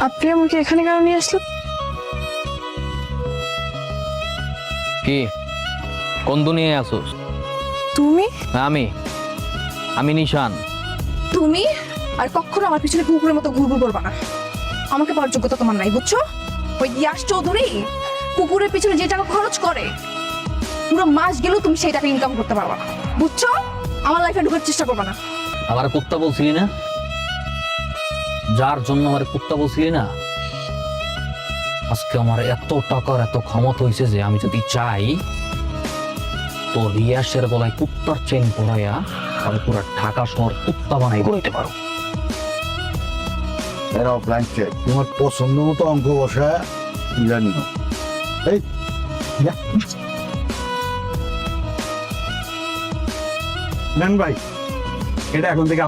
আপনি আমাকে এখানে কেন নিয়ে আসলেন? কি? কোন দুনিয়ায় আসোস তুমি? আমি। আমি নিশান। তুমি? আর কখনো আমার পিছনে কুকুরের মতো ঘুরঘুর করবা না। আমাকে পাওয়ার যোগ্যতা তোমার নাই বুঝছ? ওই ইয়াস চৌধুরী কুকুরের পিছনে যে টাকা খরচ করে পুরো মাস গেলেও তুমি সেই টাকা ইনকাম করতে পারবা না। বুঝছ? আমার লাইফে ঢুকার চেষ্টা করবা না। আমার কুত্তা বলছিলি না? যার জন্য আমার কুত্তা বলছিলি না? আজকে আমার এত টাকার এত ক্ষমতা হয়েছে যে আমি যদি চাই তো রিয়াসের গলায় কুত্তার চেন পরাইয়া আমি পুরো ঢাকা শহর কুত্তা বানাই করতে পারো তোমার পছন্দ মতো অঙ্ক বসা জানি এই ভাই, এটা এখন থেকে